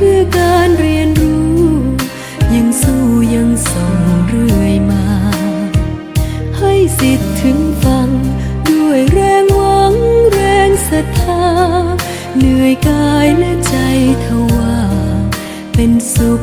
เพื่อการเรียนรู้ ยังสู้ยังส่งเรื่อยมา ให้สิทธิ์ถึงฟัง ด้วยแรงหวังแรงศรัทธา เหนื่อยกายและใจทว่า เป็นสุข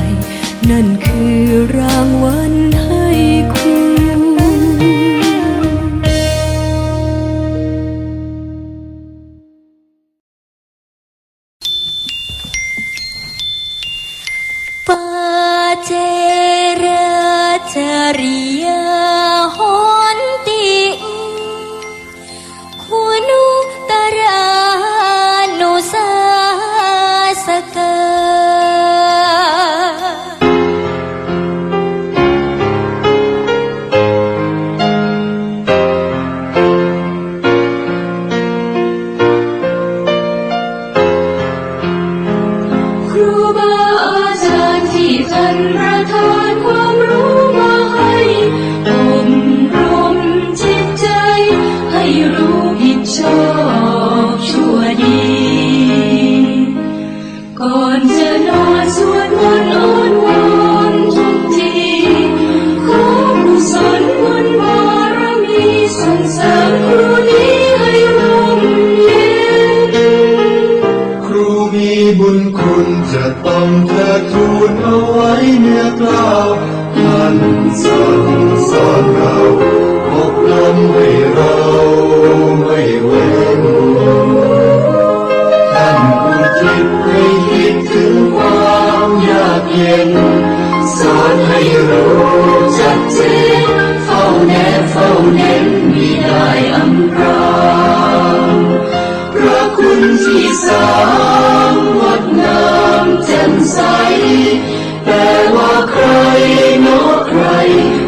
นั่นคือรางวัลให้คุณ องเธอทูลเอาไว้เนื้อกล่าวท่านสั่งสอนเราอบรมให้เราไม่เว้นท่านอุทิศให้คิดถึงความยากเย็น สอนให้รู้จักเจนเฝ้าแนบเฝ้าเน้นมิได้อำพรางพระคุณที่สามงด ใส แต่ว่าใครเนาใคร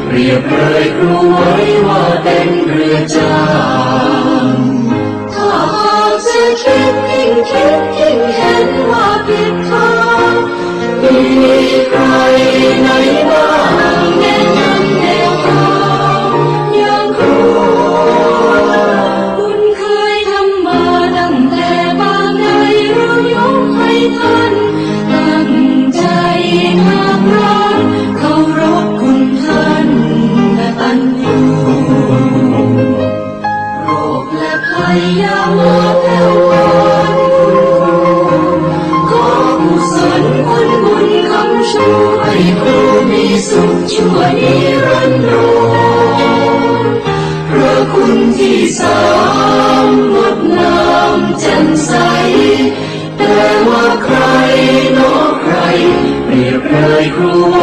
เปรียบเลยครูไว้ว่าเป็นเรือจ้างถ้าหากจะคิดยิ่งคิด สุขชั่วนิรันดร์พระคุณที่สามหมดนามจ่มใส แต่ว่าใครนอใครเปรียบเลยครู